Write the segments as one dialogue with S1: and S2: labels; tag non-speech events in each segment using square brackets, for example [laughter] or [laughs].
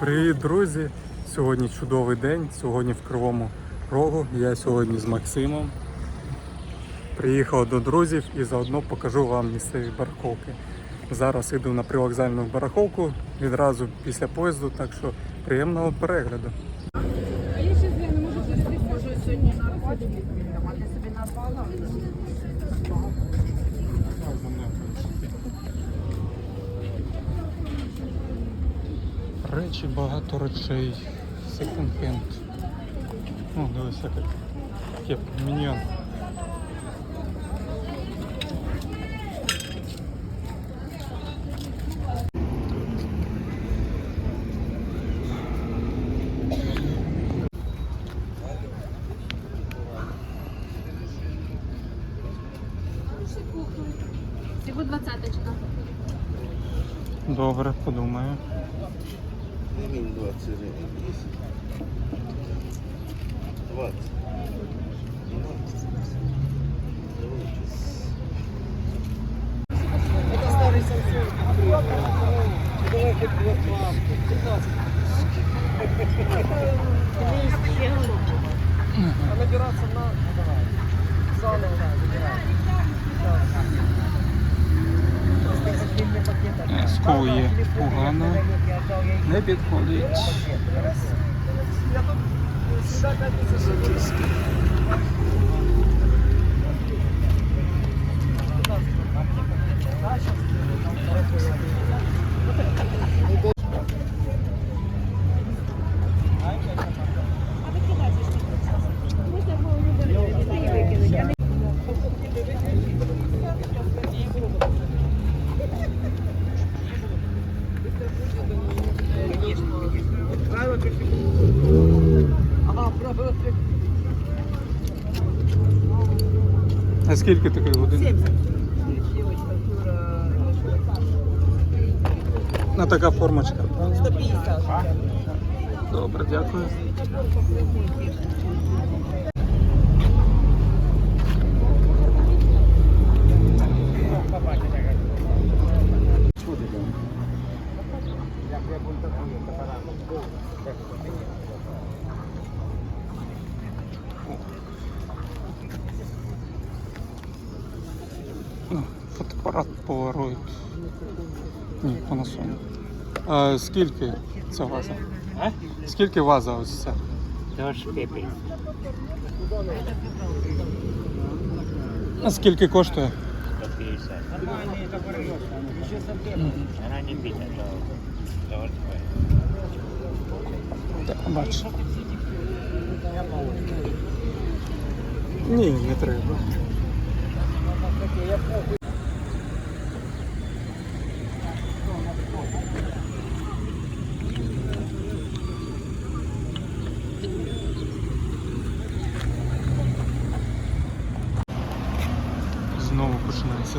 S1: Привіт, друзі! Сьогодні чудовий день. Сьогодні в Кривому Рогу. Я сьогодні з Максимом. Приїхав до друзів і заодно покажу вам місцеві барахолки. Зараз йду на привокзальну барахолку відразу після поїзду, так що приємного перегляду.
S2: А я ще не можу сьогодні. А ти собі назвала?
S1: Речі, багато речей. Секонд-хенд. Ну, дивись, як кеп.
S2: Всього двадцяточка.
S1: Добре, подумаю.
S3: Гривен 20 гривен. 20. Это старый Samsung. Давай хоть вот вам. 15. А набираться на... Давай.
S1: Скову є погано. Не підходить. Скільки такої години? А така формочка.
S4: 150.
S1: Добре, дякую. Фотоапарат Polaroid. Ні, Panasonic. А скільки ця ваза?
S5: А?
S1: Скільки ваза ось ця?
S5: Трошки пів.
S1: А скільки коштує?
S5: 150. Вона не біля, то того
S1: Так, бачу. Ні, не треба.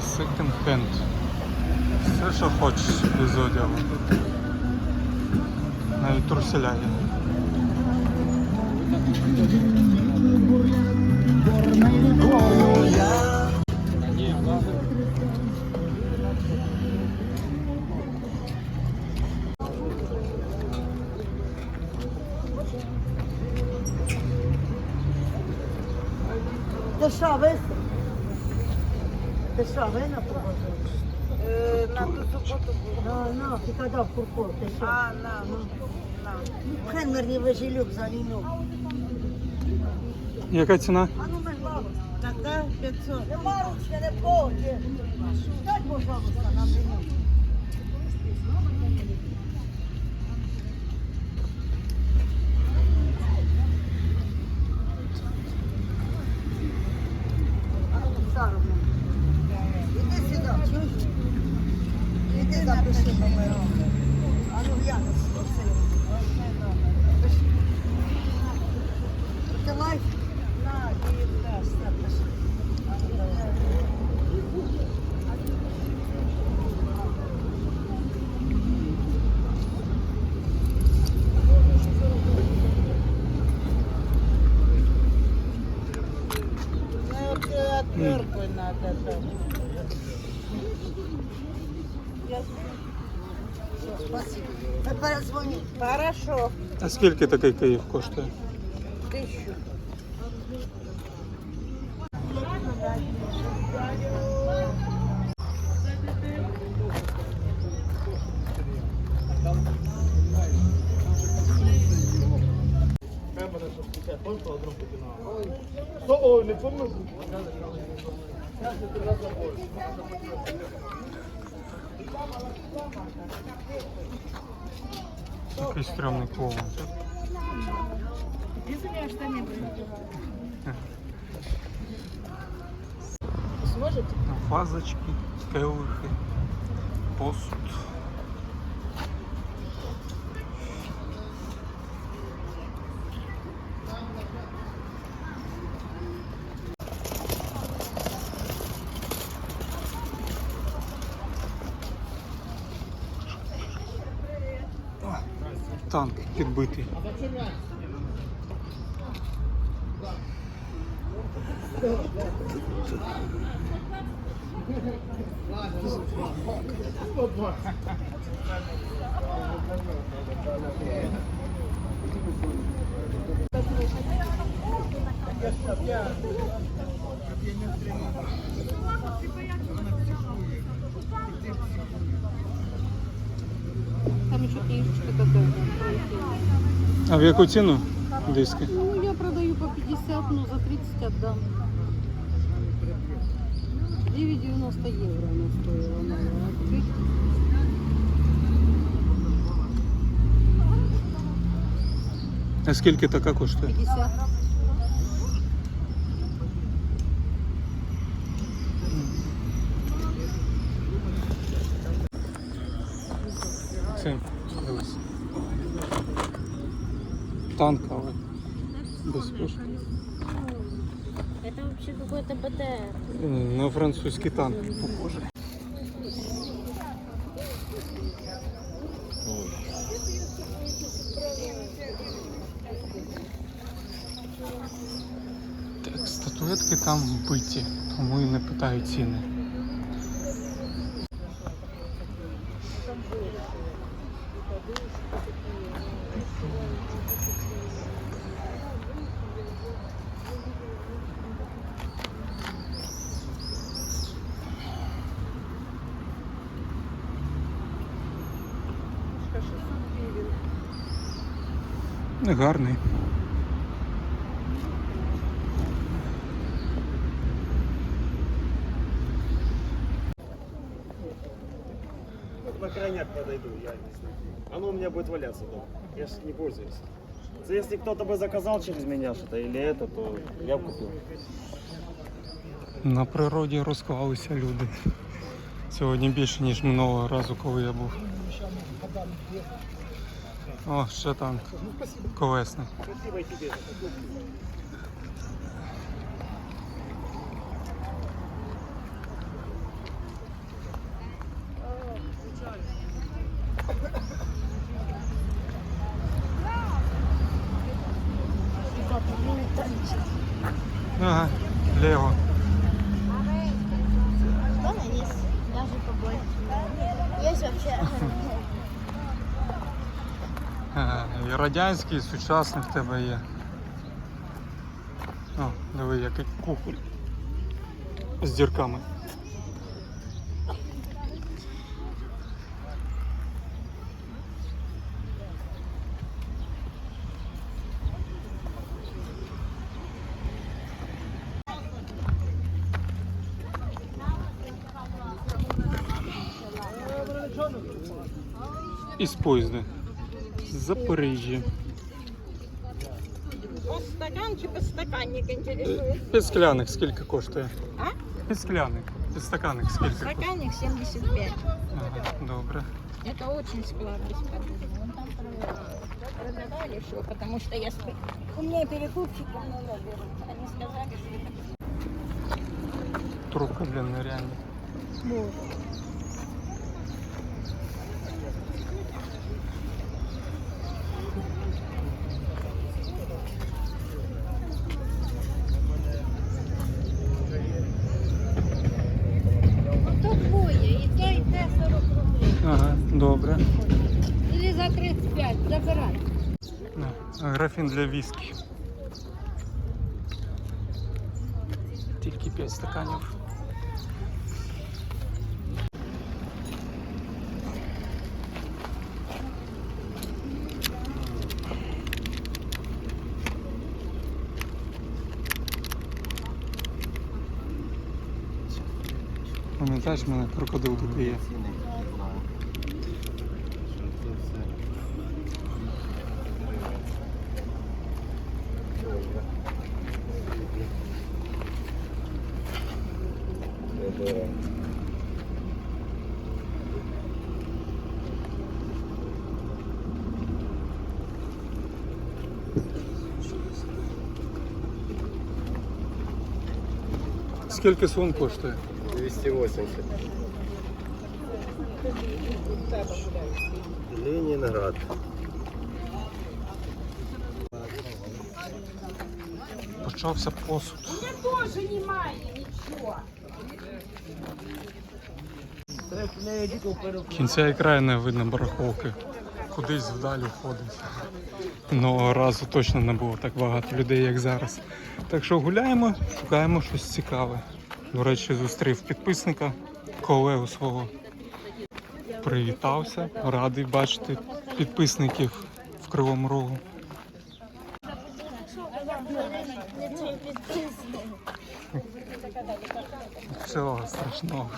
S1: Починається секонд-хенд. Все, що хочеш із одягу. Навіть труселя є.
S4: Ти що, ви? Ти що, ви на погоду?
S6: На ту суботу буде.
S4: Ну, ну, ти коли в курку, ти що?
S6: А, на, на. ну, на.
S4: Хенмерні вижелюк за війну.
S1: Яка ціна?
S4: А ну, ми бабу.
S6: Така 500.
S4: Нема ручки, не входить. Дай, пожалуйста, на війну. Іди запиши номером. А ну, глянь, оце. Пиши. Ти лайк?
S6: На, і дасть, напиши. А ну, давай. Ну, это отвертку надо там.
S4: Спасибо. перезвоню.
S6: Хорошо.
S1: А скільки такий Київ коштує?
S6: Тисячу.
S1: Який клоун.
S6: Сможете?
S1: Фазочки, келихи, посуд. Танк підбитий.
S2: Там еще книжечка какая-то.
S1: А в яку ціну диски?
S2: Ну, я продаю по 50, но за 30 отдам. 9,90 евро она стоила. новая. Открыть.
S1: А скільки така коштує?
S2: 50.
S1: Танковий. Без кошту.
S7: Это вообще какой-то БТР.
S1: На французький танк похоже. Так, статуетки там вбиті, тому і не питаю ціни. Гарний.
S3: На крайняк подойду, я не знаю. Оно у меня будет валяться дома. Я же не пользуюсь. За- Если кто-то бы заказал через меня что-то или это, то я бы купил.
S1: На природі розклалися люди. Сьогодні більше, ніж минулого разу, коли я був. О, ще танк. Колесний.
S3: Спасибо и тебе.
S1: Ага, Лего.
S7: Что на низ? Даже побольше. Есть вообще.
S1: Ага, і радянський, сучасний в тебе є. О, диви, який кухоль. З дірками. Із поїзда. З Запоріжжя.
S6: Он стакан чи подстаканник интересует?
S1: Під скляних скільки коштує?
S6: А?
S1: Під скляних. Під стаканних скільки коштує?
S6: Стаканник 75.
S1: Ага, добре.
S6: Это очень склад бесполезный. Вон там продавали что, потому что я... спр- У меня перекупщики много берут. Они сказали, что это
S1: Трубка для ныряння.
S2: То
S1: Графін для віскі. Тільки 5 стаканів. Пам'ятаєш, мене крокодил тут Скільки сун коштує?
S8: 280. Ленінград.
S1: Почався посуд.
S2: Тоже немає нічого.
S1: Кінця і краю не видно барахолки. Кудись вдалі ходить. Одного разу точно не було так багато людей, як зараз. Так що гуляємо, шукаємо щось цікаве. До речі, зустрів підписника, колегу свого. Привітався, радий бачити підписників в Кривому Рогу. Всього страшного.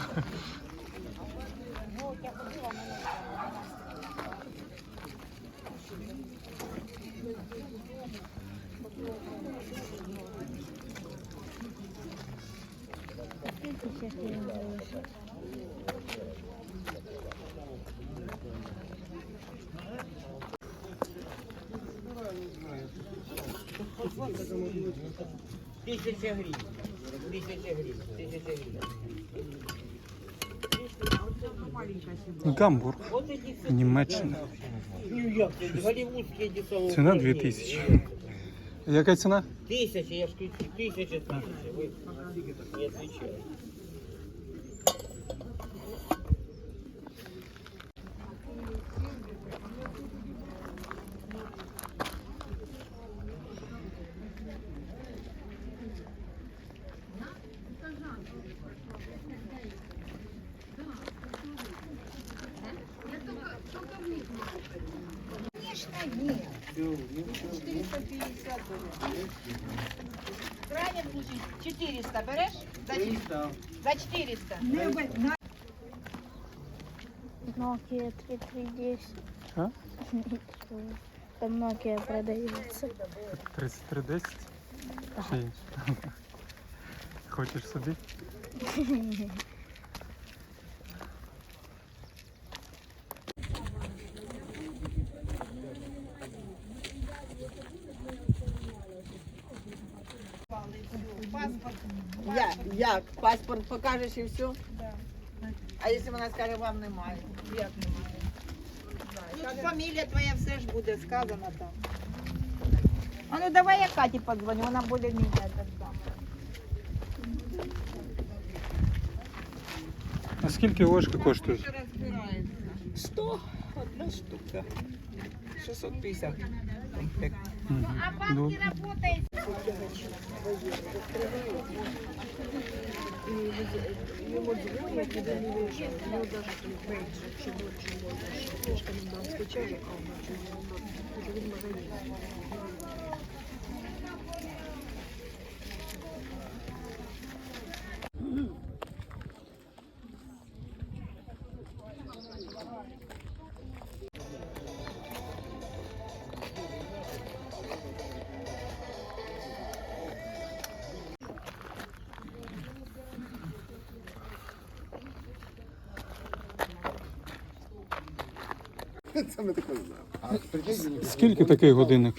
S9: Тисяча гривень. Тисяча гривень. Тисяча гривень.
S1: Гамбург, Німеччина.
S9: Як це? Голівудські ті самі.
S1: Ціна 2000. Яка ціна?
S9: Тисяча, я ж кажу, тисяча, тисяча. Ви не
S2: Крайне 400 береш? За 400. За 400.
S7: Nokia 3310.
S1: А? [laughs]
S7: Там Nokia продается.
S1: 3310? Чи Хочеш собі?
S6: як? Паспорт покажеш і все? А якщо вона скаже, вам немає? Як немає? Тут фамілія твоя все ж буде сказано там. А ну давай я Каті подзвоню, вона буде мені так само.
S1: А скільки ложки коштують?
S6: розбирається.
S10: 100, одна штука. 650 комплект. Ну А банки да. работают. [laughs]
S1: Мгм. знаємо. Скільки таких годинник?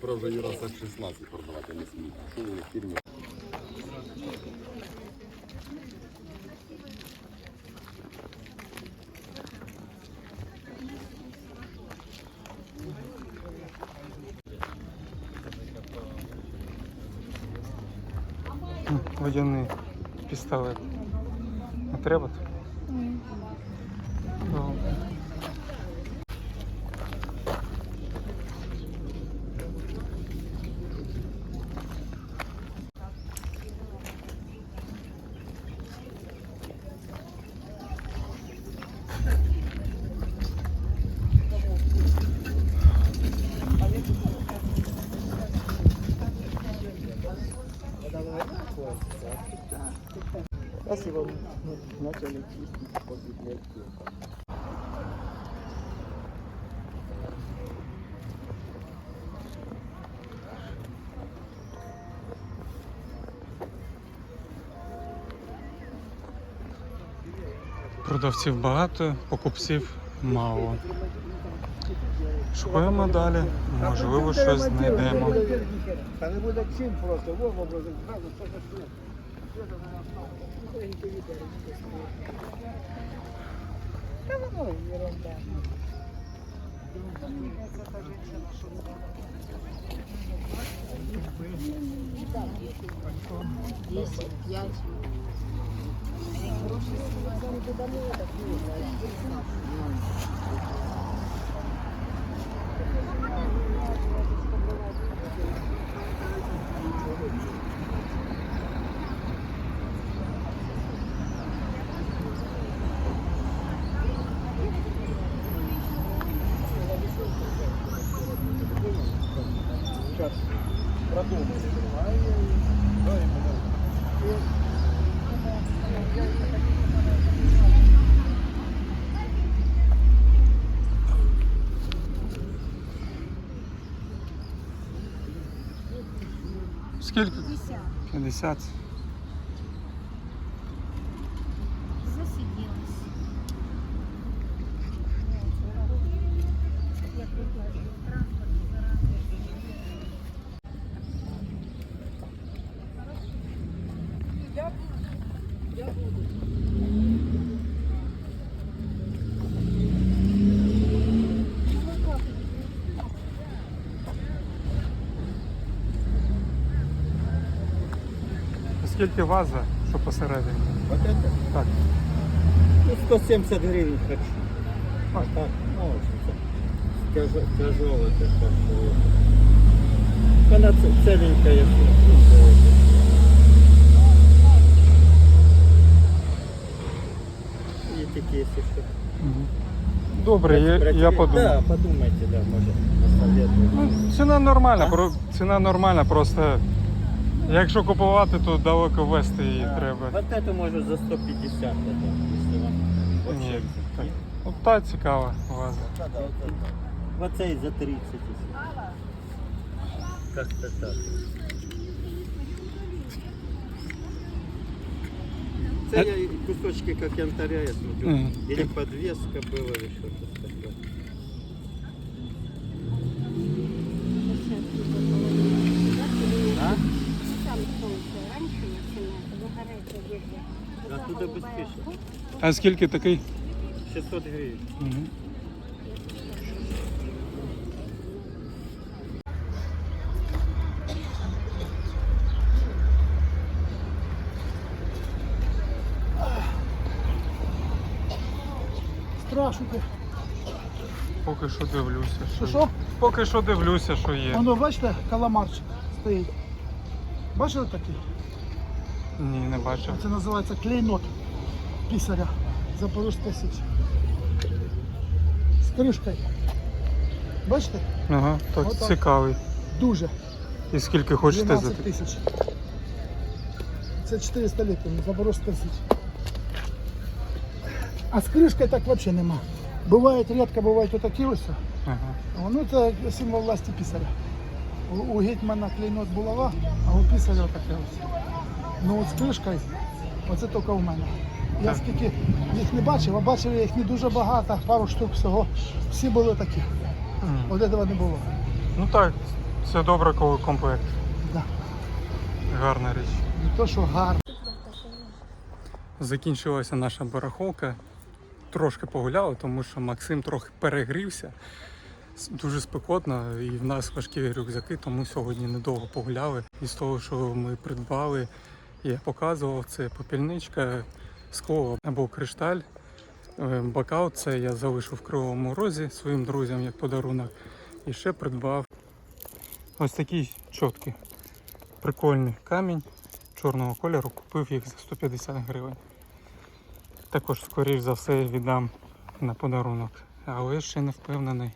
S11: Правда, Юра так 16 продавати не сміє. Що ви фірмі?
S1: Водяний пістолет. треба? Добре.
S9: Спасибо. Начали чистить после клетки.
S1: Продавців багато, покупців мало. Шукаємо далі, можливо, щось знайдемо.
S9: Та не буде чим просто, буде зразу все зашло. Та воно ерунда. Сейчас
S1: Скільки? 50.
S7: Засиделась.
S1: Скільки ваза, що посередині?
S9: Вот это?
S1: Так.
S9: Ну, 170 гривен хочу. А так, ну, это так. что- Она целенькая. И такие, если что.
S1: Добре, я, я подумаю.
S9: Да, подумайте, да, может, посоветую.
S1: Ну, ціна нормальна, про, ціна нормальна, просто якщо купувати, то далеко вести її треба.
S9: Вот эту может за 150, это, если вам вообще.
S1: Ні, так. Ну, та цікава ваза.
S9: Да, да, вот это. Вот цей за 30, если. Как-то так. Це я кусочки как янтаря, я смотрю.
S1: Мгм.
S9: Или подвеска была, или что-то такое. Оттуда быстрее.
S1: А скільки такий?
S9: 600 гривен.
S1: Угу.
S12: Страшуйте.
S1: Поки що дивлюся.
S12: Що
S1: Що...
S12: що?
S1: Поки що дивлюся, що є.
S12: Воно, бачите, каламарчик стоїть. Бачили такий?
S1: Ні, не бачив.
S12: Це називається клейнот пісаря Запорізька Січ. З кришкою. Бачите?
S1: Ага, так,
S12: Отак.
S1: цікавий.
S12: Дуже.
S1: І скільки хочете за
S12: 12 тисяч. Це 400 літрів, Запорізька Січ. А з кришкою так взагалі нема. Бувають, рідко бувають отакі ось.
S1: Ага.
S12: Воно це символ власті писаря. У, у гетьмана клейнот булава, а у писаря таке ось. Ну от з кришкою, оце тільки у мене. Я скільки їх не бачив, а бачив я їх не дуже багато, пару штук всього. Всі були такі.
S1: М.
S12: От цього не було.
S1: Ну так, це добре, коли комплект.
S12: Да.
S1: Гарна річ.
S12: Не то, що гарно.
S1: Закінчилася наша барахолка. Трошки погуляли, тому що Максим трохи перегрівся. Дуже спекотно і в нас важкі рюкзаки, тому сьогодні недовго погуляли. І з того, що ми придбали, я показував, це попільничка, скло або кришталь. Е, Бокал це я залишив в кривому розі своїм друзям як подарунок. І ще придбав ось такий чіткий, прикольний камінь чорного кольору. Купив їх за 150 гривень. Також, скоріш за все, віддам на подарунок. Але ще не впевнений.